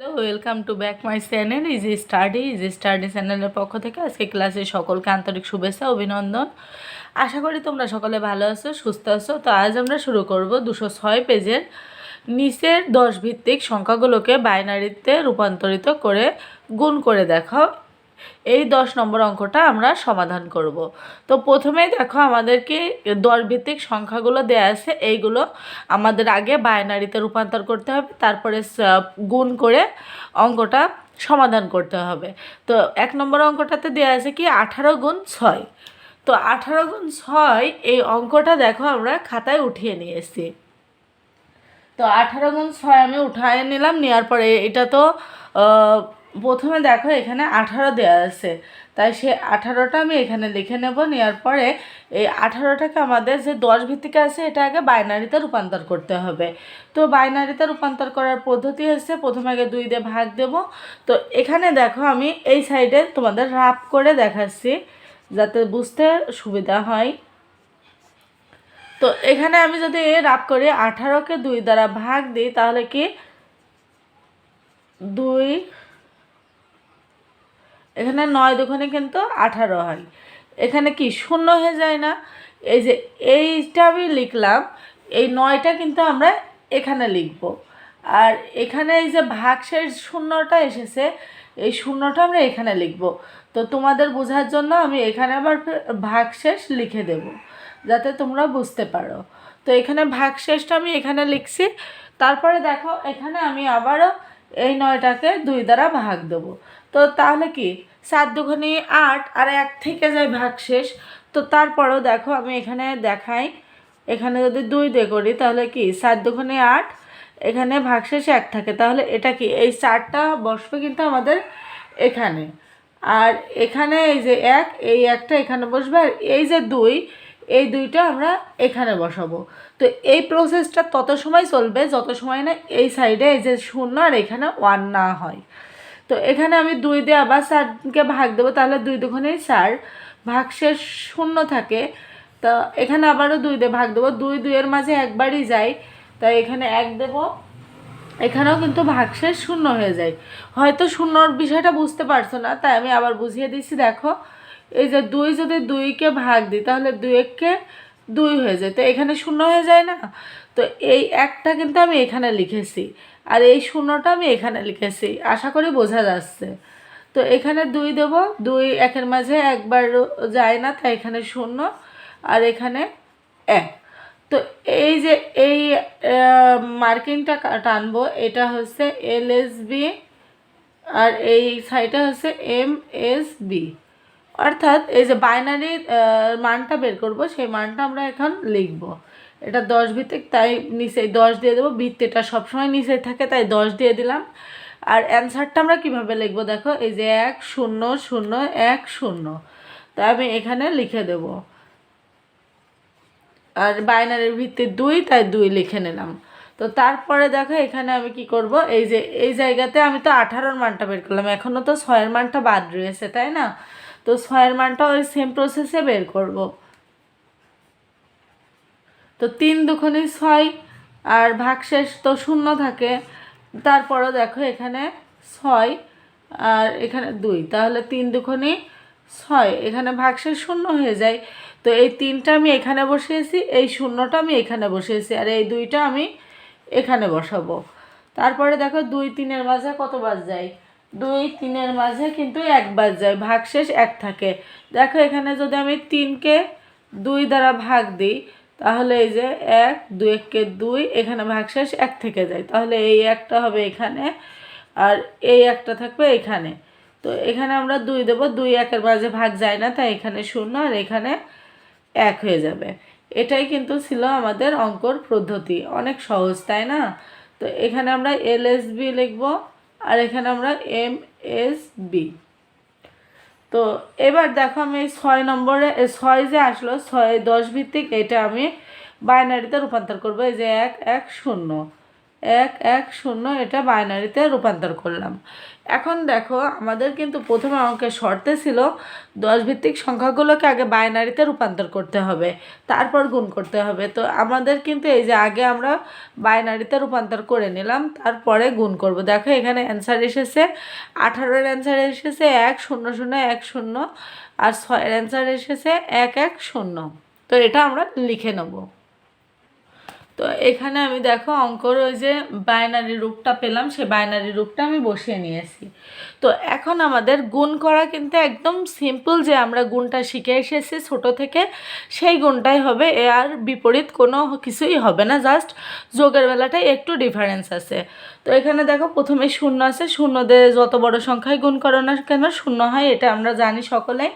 Hello welcome to back my channel easy study easy study চ্যানেলের পক্ষ থেকে আজকে ক্লাসে সকলকে আন্তরিক শুভেচ্ছা, অভিনন্দন। আশা করি তোমরা সকলে ভালো আছো, সুস্থ আছো। তো আজ আমরা শুরু করব দুশো ছয় পেজের নিচের দশ ভিত্তিক সংখ্যাগুলোকে বাইনারিতে রূপান্তরিত করে গুণ করে দেখাও এই দশ নম্বর অঙ্কটা আমরা সমাধান করব। তো প্রথমেই দেখো আমাদেরকে দশ ভিত্তিক সংখ্যাগুলো দেয়া আছে, এইগুলো আমাদের আগে বাইনারিতে রূপান্তর করতে হবে, তারপরে গুণ করে অঙ্কটা সমাধান করতে হবে। তো এক নম্বর অঙ্কটাতে দেয়া আছে কি, আঠারো গুণ ছয়। তো আঠারো গুণ ছয়, এই অঙ্কটা দেখো আমরা খাতায় উঠিয়ে নিয়ে এসেছি তো আঠারো গুণ ছয় আমি উঠায় নিলাম, নেওয়ার পরে এটা তো প্রথমে দেখো এখানে আঠারো দেওয়া আছে। তাই সে আঠারোটা আমি এখানে লিখে নেব, নেওয়ার পরে এই আঠারোটাকে আমাদের যে দশ ভিত্তিক আছে, এটা আগে বাইনারিতে রূপান্তর করতে হবে। তো বাইনারিতে রূপান্তর করার পদ্ধতি হচ্ছে, প্রথমে আগে দুই দিয়ে ভাগ দেব। তো এখানে দেখো আমি এই সাইডে তোমাদের রাপ করে দেখাচ্ছি, যাতে বুঝতে সুবিধা হয়। তো এখানে আমি যদি রাপ করি আঠারোকে দুই দ্বারা ভাগ দিই, তাহলে কি দুই এখানে নয় দুখানে কিন্তু আঠারো হয়। এখানে কি শূন্য হয়ে যায় না? এই যে এইটা আমি লিখলাম, এই নয়টা কিন্তু আমরা এখানে লিখব। আর এখানে এই যে ভাগশেষ শূন্যটা এসেছে, এই শূন্যটা আমরা এখানে লিখব। তো তোমাদের বোঝার জন্য আমি এখানে আবার ভাগশেষ লিখে দেব, যাতে তোমরা বুঝতে পারো। তো এখানে ভাগশেষটা আমি এখানে লিখছি, তারপরে দেখো এখানে আমি আবারও এই নয়টাকে দুই দ্বারা ভাগ দেবো। তো তাহলে কি? সাত দুখানি আট আর এক থেকে যায় ভাগশেষ তো তারপরেও দেখো আমি এখানে দেখাই। এখানে যদি দুই দিয়ে করি তাহলে কি? সাত দুখানি আট, এখানে ভাগশেষ এক থাকে। তাহলে এটা কি? এই চারটা বসবে কিন্তু আমাদের এখানে। আর এখানে এই যে এক, এই একটা এখানে বসবে। আর এই যে দুই, এই দুইটা আমরা এখানে বসাবো। তো এই প্রসেসটা তত সময় চলবে যত সময় না এই সাইডে এই যে শূন্য আর এখানে ওয়ান না হয়। তো এখানে আমি দুই দিয়ে আবার চারকে ভাগ দেবো, তাহলে দুই দুখানেই চার ভাগশেষ শূন্য থাকে। তো এখানে আবারও দুই দিয়ে ভাগ দেবো, দুই দুইয়ের মাঝে একবারই যায় তাই এখানে এক দেবো। এখানেও কিন্তু ভাগশেষ শূন্য হয়ে যায়। হয়তো শূন্যর বিষয়টা বুঝতে পারছ না, তাই আমি আবার বুঝিয়ে দিচ্ছি, দেখো। এই যে দুই যদি দুইকে ভাগ দিই, তাহলে দুই এককে দুই হয়ে যায়। তো এখানে শূন্য হয়ে যায় না? তো এই একটা কিন্তু আমি এখানে লিখেছি আর এই শূন্যটা আমি এখানে লিখেছি। আশা করি বোঝা যাচ্ছে। তো এখানে দুই দেব, দুই একের মাঝে একবার যায় না, তাই এখানে শূন্য আর এখানে এক। তো এই যে এই মার্কিংটা টানবো, এটা হচ্ছে এল এস বি আর এই সাইডটা হচ্ছে এম এস বি। অর্থাৎ এই যে বাইনারি মানটা বের করব, সেই মানটা আমরা এখন লিখব। এটা দশ ভিত্তিক, তাই নিচে দশ দিয়ে দেবো। ভিত্তিটা সবসময় নিচে থাকে, তাই দশ দিয়ে দিলাম। আর অ্যান্সারটা আমরা কীভাবে লিখব দেখো? এই যে এক, শূন্য শূন্য, এক, শূন্য। তাই আমি এখানে লিখে দেবো। আর বাইনারির ভিত্তি দুই, তাই দুই লিখে নিলাম। তো তারপরে দেখো, এখানে আমি কি করব? এই যে, এই জায়গাতে আমি তো আঠারোর মানটা বের করলাম। এখনও তো ছয়ের মানটা বাদ রয়েছে, তাই না? তো ছয়ের মানটা ওই সেম প্রসেসে বের করব। তো তিন দুখনি ছয়, আর ভাগশেষ তো শূন্য থাকে। তারপরও দেখো এখানে ছয়, আর এখানে দুই, তাহলে তিন দুখনি ছয়। এখানে ভাগশেষ শূন্য হয়ে যায়। তো এই তিনটা আমি এখানে বসিয়েছি, এই শূন্যটা আমি এখানে বসিয়েছি, আর এই দুইটা আমি এখানে বসাবো। তারপরে দেখো দুই তিনের মাঝে কত বাজ যায়? দুই তিনের মাঝে কিন্তু এক বাজ যায়, ভাগশেষ এক থাকে। দেখো এখানে যদি আমি তিনকে দুই দ্বারা ভাগ দিই তাহলে এই যে এক দু এককে দুই, এখানে ভাগশেষ এক থেকে যায়। তাহলে এই একটা হবে এখানে আর এই একটা থাকবে এখানে। তো এখানে আমরা দুই দেবো, দুই একের মাঝে ভাগ যায় না, তাই এখানে শূন্য আর এখানে এক হয়ে যাবে। এটাই কিন্তু ছিল আমাদের অঙ্কর পদ্ধতি। অনেক সহজ, তাই না? তো এখানে আমরা এল এস বি লিখব আর এখানে আমরা এম এস বি। তো এবার দেখো আমি ছয় নম্বরে ছয় যে আসলো, ছয় দশ ভিত্তিক, এটা আমি বাইনারিতে রূপান্তর করব। এই যে এক এক, শূন্য। এক এক, শূন্য এটা বাইনারিতে রূপান্তর করলাম। এখন দেখো, আমাদের কিন্তু প্রথমে অঙ্কের শর্তে ছিল দশ ভিত্তিক সংখ্যাগুলোকে আগে বাইনারিতে রূপান্তর করতে হবে, তারপর গুণ করতে হবে। তো আমাদের কিন্তু এই যে আগে আমরা বাইনারিতে রূপান্তর করে নিলাম, তারপরে গুণ করব। দেখো, এখানে অ্যান্সার এসেছে, আঠারোর অ্যান্সার এসেছে এক, শূন্য শূন্য, এক, শূন্য, আর ছয়ের অ্যান্সার এসেছে এক এক, শূন্য। তো এটা আমরা লিখে নেব। তো এখানে আমি দেখো অঙ্কর ওই যে বাইনারি রূপটা পেলাম, সেই বাইনারি রূপটা আমি বসিয়ে নিয়েছি। তো এখন আমাদের গুণ করা কিন্তু একদম সিম্পল যে আমরা গুণটা শিখে এসেছি ছোট থেকে, সেই গুণটাই হবে। এ আর বিপরীত কোনো কিছুই হবে না জাস্ট যোগের বেলাটাই একটু ডিফারেন্স আছে। তো এখানে দেখো প্রথমে শূন্য আছে। শূন্য দিয়ে যত বড় সংখ্যায় গুণ করো না কেন, শূন্য হয়, এটা আমরা জানি সকলেই।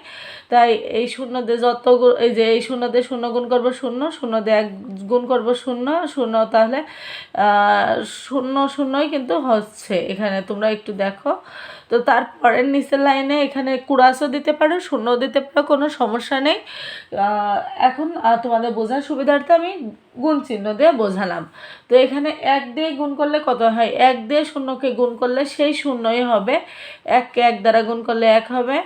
তাই এই শূন্য দিয়ে যত এই যে এই শূন্য দিয়ে শূন্য গুণ করব শূন্য শূন্য দিয়ে এক গুণ করব শূন্য শূন্য তাহলে শূন্য, শূন্যই কিন্তু হচ্ছে। এখানে তোমরা একটু দেখো। তো তারপরের নিচের লাইনে এখানে কুড়াশও দিতে পারো শূন্য দিতে পারো, কোনো সমস্যা নেই। এখন তোমাদের বোঝার সুবিধার্থে আমি গুণ চিহ্ন দিয়ে বোঝালাম। তো এখানে এক দিয়ে গুণ করলে কত হয়? এক দিয়ে শূন্যকে গুণ করলে সেই শূন্যই হবে। এককে এক দ্বারা গুণ করলে এক হবে।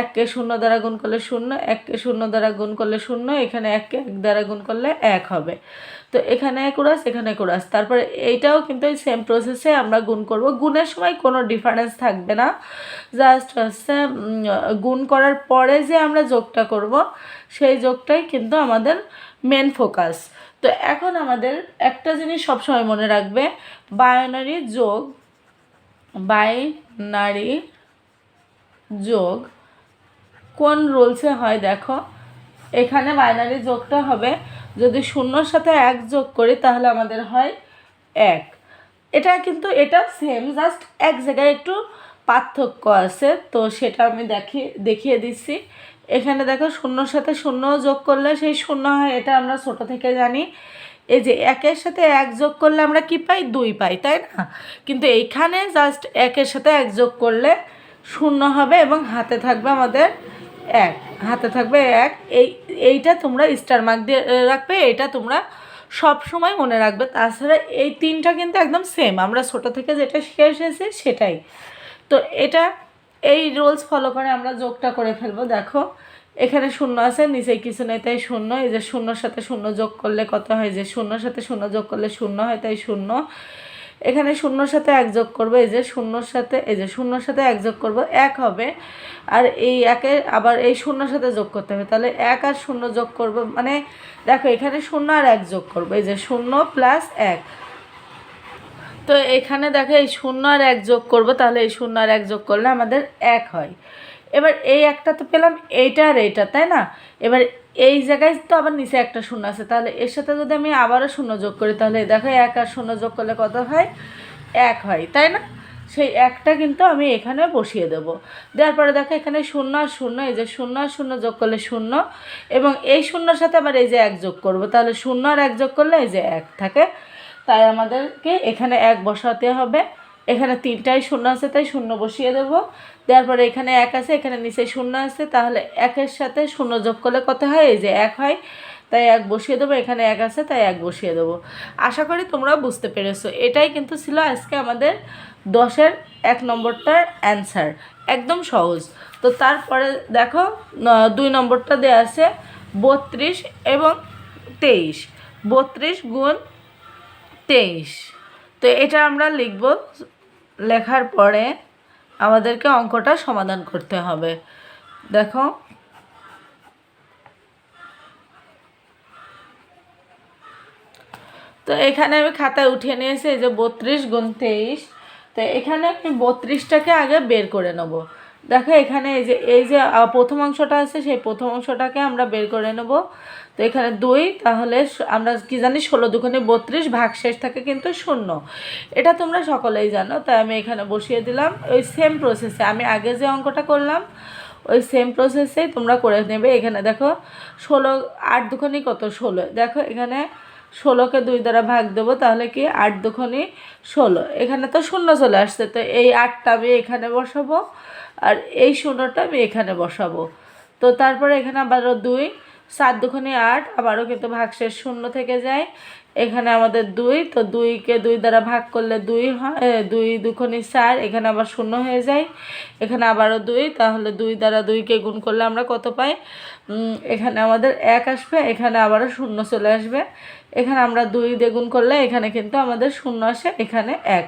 এককে শূন্য দ্বারা গুণ করলে শূন্য এককে শূন্য দ্বারা গুণ করলে শূন্য, এখানে এককে এক দ্বারা গুণ করলে এক হবে। তো এখানে কুড়াস এখানে কুড়াস তারপরে এইটাও কিন্তু এই সেম প্রসেসে আমরা গুণ করব। গুণের সময় কোনো ডিফারেন্স থাকবে না। জাস্ট হচ্ছে গুণ করার পরে যে আমরা যোগটা করব, সেই যোগটাই কিন্তু আমাদের মেন ফোকাস তো এখন আমাদের একটা জিনিস সবসময় মনে রাখবে বায়োনারি যোগ বাইনারি যোগ কোন রুলসে হয় দেখো। এখানে বাইনারি যোগটা হবে। যদি শূন্যর সাথে এক যোগ করি তাহলে আমাদের হয় এক। এটা কিন্তু এটা সেম জাস্ট এক জায়গায় একটু পার্থক্য আছে। তো সেটা আমি দেখি, দেখিয়ে দিচ্ছি। এখানে দেখো শূন্যর সাথে শূন্য যোগ করলে সেই শূন্য হয়, এটা আমরা ছোট থেকে জানি। এই যে একের সাথে এক যোগ করলে আমরা কি পাই? দুই পাই, তাই না? কিন্তু এইখানে জাস্ট একের সাথে এক যোগ করলে শূন্য হবে এবং হাতে থাকবে আমাদের এক, হাতে থাকবে এক। এই, এইটা তোমরা স্টার মার্ক দিয়ে রাখবে, এটা তোমরা সব সময় মনে রাখবে। তাছাড়া এই তিনটা কিন্তু একদম সেম আমরা ছোটো থেকে যেটা শিখে এসেছি সেটাই। তো এটা, এই রোলস ফলো করে আমরা যোগটা করে ফেলব, দেখো। এখানে শূন্য আছে নিচে কিছু নেই, তাই শূন্য। এই যে শূন্যর সাথে শূন্য যোগ করলে কত হয়? যে শূন্যর সাথে শূন্য যোগ করলে শূন্য হয়, তাই শূন্য। এখানে শূন্যর সাথে এক যোগ করব, এই যে শূন্যর সাথে, এই যে শূন্যর সাথে এক যোগ করব, এক হবে। আর এই একে আবার এই শূন্যর সাথে যোগ করতে হবে। তাহলে এক আর শূন্য যোগ করব মানে দেখো এখানে শূন্য আর এক যোগ করব, এই যে শূন্য প্লাস এক। তো এখানে দেখো এই শূন্য আর এক যোগ করব, তাহলে এই শূন্য আর এক যোগ করলে আমাদের এক হয়। এবার এই একটা তো পেলাম, এইটা আর এইটা, তাই না? এবার এই জায়গায় তো আবার নিচে একটা শূন্য আছে। তাহলে এর সাথে যদি আমি আবারও শূন্য যোগ করি, তাহলে দেখো এক আর শূন্য যোগ করলে কত হয়? এক হয়, তাই না? সেই একটা কিন্তু আমি এখানে বসিয়ে দেবো। দেওয়ার পরে দেখো এখানে শূন্য আর শূন্য, এই যে শূন্য আর শূন্য যোগ করলে শূন্য, এবং এই শূন্যর সাথে আবার এই যে এক যোগ করব, তাহলে শূন্য আর এক যোগ করলে এই যে এক থাকে। তাই আমাদেরকে এখানে এক বসাতে হবে। এখানে তিনটাই শূন্য আছে, তাই শূন্য বসিয়ে দেব। দেওয়ার পরে এখানে এক আছে, এখানে নিচে শূন্য আছে, তাহলে একের সাথে শূন্য যোগ করলে কত হয়? এই যে এক হয়, তাই এক বসিয়ে দেবো, এখানে এক আছে, তাই এক বসিয়ে দেবো। আশা করি তোমরা বুঝতে পেরেছ। এটাই কিন্তু ছিল আজকে আমাদের দশের এক নম্বরটার অ্যান্সার একদম সহজ। তো তারপরে দেখো দুই নম্বরটা দেওয়া আছে, বত্রিশ এবং তেইশ। বত্রিশ গুণ তেইশ। তো এটা আমরা লিখব লেখার পরে আমাদেরকে অঙ্কটা সমাধান করতে হবে। দেখো। তো এখানে আমি খাতায় উঠিয়ে নিয়েছি, এই যে বত্রিশ গুণ তেইশ। তো এখানে আমি বত্রিশটাকে আগে বের করে নেব। দেখো, এখানে এই যে এই যে প্রথম অংশটা আছে, সেই প্রথম অংশটাকে আমরা বের করে নেব। তো এখানে দুই, তাহলে আমরা কি জানি, ষোলো দুখানে বত্রিশ ভাগ শেষ থাকে কিন্তু শূন্য। এটা তোমরা সকলেই জানো, তাই আমি এখানে বসিয়ে দিলাম। ওই সেম প্রসেসে আমি আগে যে অঙ্কটা করলাম, ওই সেম প্রসেসেই তোমরা করে নেবে। এখানে দেখো, ষোলো, আট দুখানি কত? ষোলো। দেখো, এখানে ষোলোকে দুই দ্বারা ভাগ দেবো, তাহলে কি? আট দুখানি ষোলো। এখানে তো শূন্য চলে আসছে, তো এই আটটা আমি এখানে বসাবো। আর এই শূন্যটা আমি এখানে বসাবো। তো তারপরে এখানে আবারও দুই, সাত দুখানি আট, আবারও কিন্তু ভাগশেষ শূন্য থেকে যায়। এখানে আমাদের দুই, তো দুইকে দুই দ্বারা ভাগ করলে দুই হয় দুই দুখনি চার, এখানে আবার শূন্য হয়ে যায়। এখানে আবারও দুই, তাহলে দুই দ্বারা দুইকে গুণ করলে আমরা কত পাই? এখানে আমাদের এক আসবে, এখানে আবারও শূন্য চলে আসবে। এখানে আমরা দুই দিয়ে গুণ করলে এখানে কিন্তু আমাদের শূন্য আসে, এখানে এক।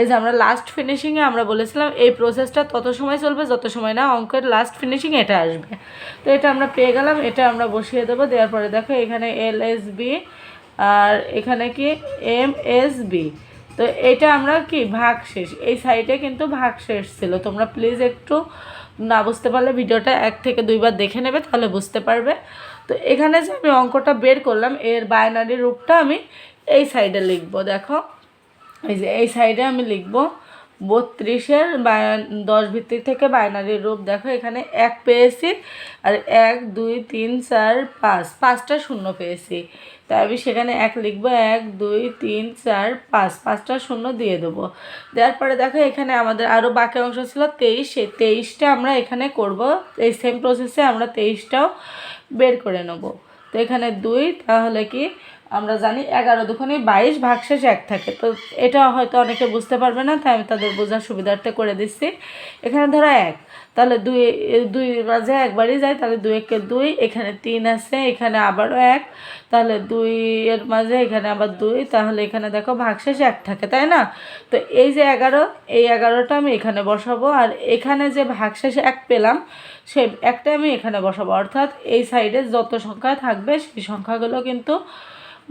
এই যে আমরা লাস্ট ফিনিশিংয়ে আমরা বলেছিলাম, এই প্রসেসটা তত সময় চলবে, যত সময় না অঙ্কের লাস্ট ফিনিশিং এটা আসবে। তো এটা আমরা পেয়ে গেলাম, এটা আমরা বসিয়ে দেবো, দেওয়ার পরে দেখো এখানে এল এস বি আর এখানে কি? এম এস বি তো এটা আমরা কি? ভাগ শেষ এই সাইডে কিন্তু ভাগ শেষ ছিল। তোমরা প্লিজ একটু না বুঝতে পারলে ভিডিওটা এক থেকে দুইবার দেখে নেবে, তাহলে বুঝতে পারবে। তো এখানে যে আমি অঙ্কটা বের করলাম, এর বায়নারি রূপটা আমি এই সাইডে লিখব। দেখো, এই যে এই সাইডে আমি লিখব বত্রিশের দশ ভিত্তিক থেকে বাইনারি রূপ। দেখো, এখানে এক পেয়েছি আর এক, দুই, তিন, চার, পাঁচ। পাঁচটা শূন্য পেয়েছি। তাই আমি সেখানে এক লিখব, এক, দুই, তিন, চার, পাঁচ। পাঁচটা শূন্য দিয়ে দেবো। দেওয়ার পরে দেখো এখানে আমাদের আরও বাকি অংশ ছিল তেইশ। সেই তেইশটা আমরা এখানে করব। এই সেম প্রসেসে আমরা তেইশটাও বের করে নেব। তো এখানে দুই, তাহলে কি আমরা জানি এগারো দুখানে বাইশ ভাগশেষ এক থাকে। তো এটা হয়তো অনেকে বুঝতে পারবে না, তাই আমি তাদের বোঝার সুবিধার্থে করে দিচ্ছি। এখানে ধরো এক, তাহলে দুই দুই মাঝে একবারই যায়, তাহলে দুই একে দুই, এখানে তিন আছে, এখানে আবারও এক, তাহলে দুই এর মাঝে এখানে আবার দুই, তাহলে এখানে দেখো ভাগশেষ এক থাকে, তাই না? তো এই যে এগারো, এই এগারোটা আমি এখানে বসাবো, আর এখানে যে ভাগশেষ এক পেলাম, সে একটা আমি এখানে বসাবো। অর্থাৎ এই সাইডে যত সংখ্যা থাকবে, সেই সংখ্যাগুলো কিন্তু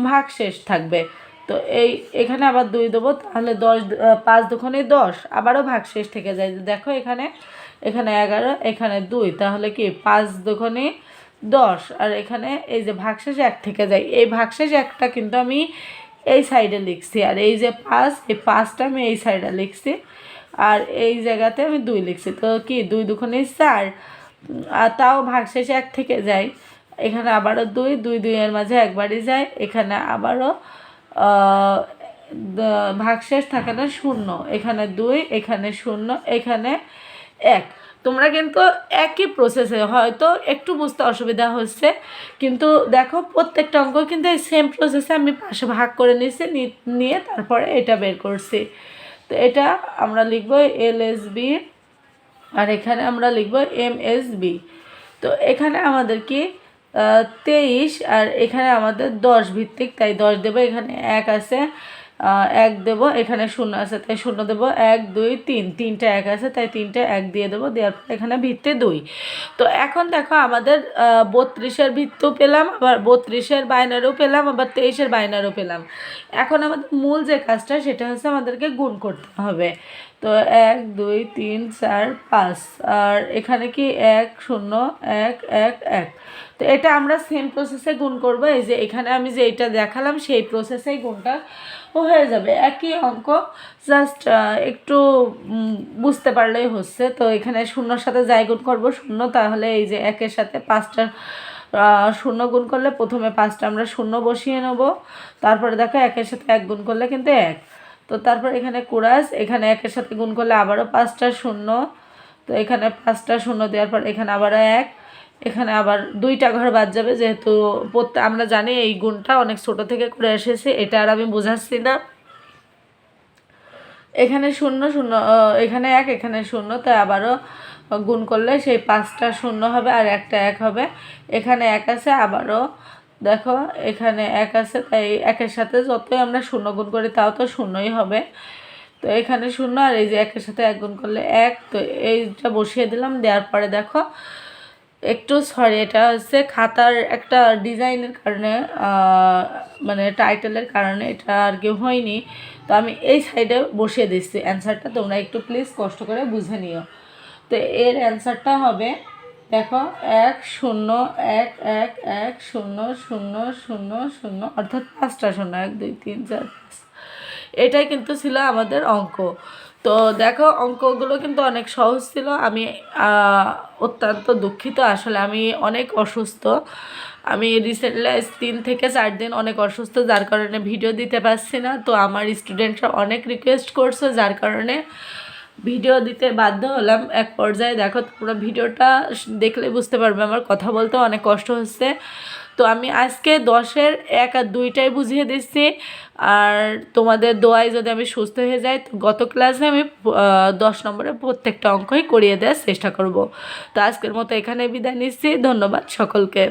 ভাগশেষ থাকবে। তো এই, এখানে আবার দুই দেবো, তাহলে দশ পাঁচ দুখানে দশ, আবারও ভাগশেষ থেকে যায়। দেখো এখানে এখানে এগারো, এখানে দুই, তাহলে কি পাঁচ দুখানে দশ, আর এখানে এই যে ভাগশেষ এক থেকে যায়। এই ভাগশেষ একটা কিন্তু আমি এই সাইডে লিখছি, আর এই যে পাঁচ, এই পাঁচটা আমি এই সাইডে লিখছি, আর এই জায়গাতে আমি দুই লিখছি। তো কি, দুই দুখানে চার আর তাও ভাগশেষ এক থেকে যায়। এখানে আবারও দুই দুই, দুইয়ের মাঝে একবারই যায়। এখানে আবারও ভাগশেষ থাকে না শূন্য। এখানে দুই, এখানে শূন্য, এখানে এক। তোমরা কিন্তু একই প্রসেসে হয়তো একটু বুঝতে অসুবিধা হচ্ছে, কিন্তু দেখো প্রত্যেকটা অঙ্ক কিন্তু এই সেম প্রসেসে আমি পাশে ভাগ করে নিয়েছি নিয়ে তারপরে এটা বের করছি। তো এটা আমরা লিখব এল এস বি, আর এখানে আমরা লিখব এম এস বি। তো এখানে আমাদের কি তেইশ, আর এখানে আমাদের দশ ভিত্তিক, তাই দশ দেবো, এখানে এক আছে এক দেবো, এখানে শূন্য আছে, তাই শূন্য দেবো, এক, দুই, তিন, তিনটা এক আছে, তাই তিনটা এক দিয়ে দেবো, দেওয়ার পর এখানে ভিত্তি দুই। তো এখন দেখো আমাদের বত্রিশের ভিত্তিও পেলাম, আবার বত্রিশের বাইনারও পেলাম, আবার তেইশের বাইনারও পেলাম। এখন আমাদের মূল যে কাজটা, সেটা হচ্ছে আমাদেরকে গুণ করতে হবে। তো এক, দুই, তিন, চার, পাঁচ। আর এখানে কি এক, শূন্য, এক এক এক। তো এটা আমরা সেম প্রসেসে গুণ করব। এই যে এখানে আমি যে এটা দেখালাম, সেই প্রসেসেই গুণটা হয়ে যাবে। একই অঙ্ক জাস্ট একটু বুঝতে পারলেই হচ্ছে। তো এখানে শূন্যর সাথে যাই গুণ করব, শূন্য, তাহলে এই যে একের সাথে পাঁচটা শূন্য গুণ করলে প্রথমে পাঁচটা আমরা শূন্য বসিয়ে নেব। তারপরে দেখো একের সাথে এক গুণ করলে কিন্তু এক। তো তারপর এখানে কুড়াস এখানে একের সাথে গুণ করলে আবারও পাঁচটা শূন্য। তো এখানে পাঁচটা শূন্য দেওয়ার পর এখানে আবার এক, এখানে আবার দুইটা ঘর বাদ যাবে যেহেতু প্রত্যেক আমরা জানি এই গুণটা অনেক ছোট থেকে করে এসেছি, এটা আর আমি বোঝাচ্ছি না। এখানে শূন্য শূন্য এখানে এক, এখানে শূন্য, তাই আবারও গুণ করলে সেই পাঁচটা শূন্য হবে আর একটা এক হবে। এখানে এক আছে, আবারও দেখো, এখানে এক আছে, তাই একের সাথে যতই আমরা শূন্য গুণ করি, তাও তো শূন্যই হবে। তো এখানে শূন্য, আর এই যে একের সাথে এক গুণ করলে এক, তো এইটা বসিয়ে দিলাম। দেওয়ার পরে দেখো, একটু সরি এটা হচ্ছে খাতার একটা ডিজাইনের কারণে মানে টাইটেলের কারণে এটা আর কি হয়নি। তো আমি এই সাইডে বসিয়ে দিচ্ছি। অ্যান্সারটা তোমরা একটু প্লিজ কষ্ট করে বুঝে নিও। তো এর অ্যান্সারটা হবে দেখো, এক শূন্য, এক এক এক, শূন্য শূন্য শূন্য শূন্য, অর্থাৎ পাঁচটা শূন্য, এক, দুই, তিন, চার, পাঁচ। এটাই কিন্তু ছিল আমাদের অঙ্ক। তো দেখো, অঙ্কগুলো কিন্তু অনেক সহজ ছিল। আমি অত্যন্ত দুঃখিত। আসলে আমি অনেক অসুস্থ। আমি রিসেন্টলি তিন থেকে চার দিন অনেক অসুস্থ, যার কারণে ভিডিও দিতে পারছি না। তো আমার স্টুডেন্টরা অনেক রিকোয়েস্ট করছে, যার কারণে ভিডিও দিতে বাধ্য হলাম এক পর্যায়ে। দেখো তোমরা ভিডিওটা দেখলে বুঝতে পারবে আমার কথা বলতে অনেক কষ্ট হচ্ছে। তো আমি আজকে দশের এক আর দুইটাই বুঝিয়ে দিচ্ছি। আর তোমাদের দোয়ায় যদি আমি সুস্থ হয়ে যাই, তো গত ক্লাসে আমি দশ নম্বরে প্রত্যেকটা অঙ্কই করিয়ে দেওয়ার চেষ্টা করব। তো আজকের মতো এখানে বিদায় নিচ্ছি। ধন্যবাদ সকলকে।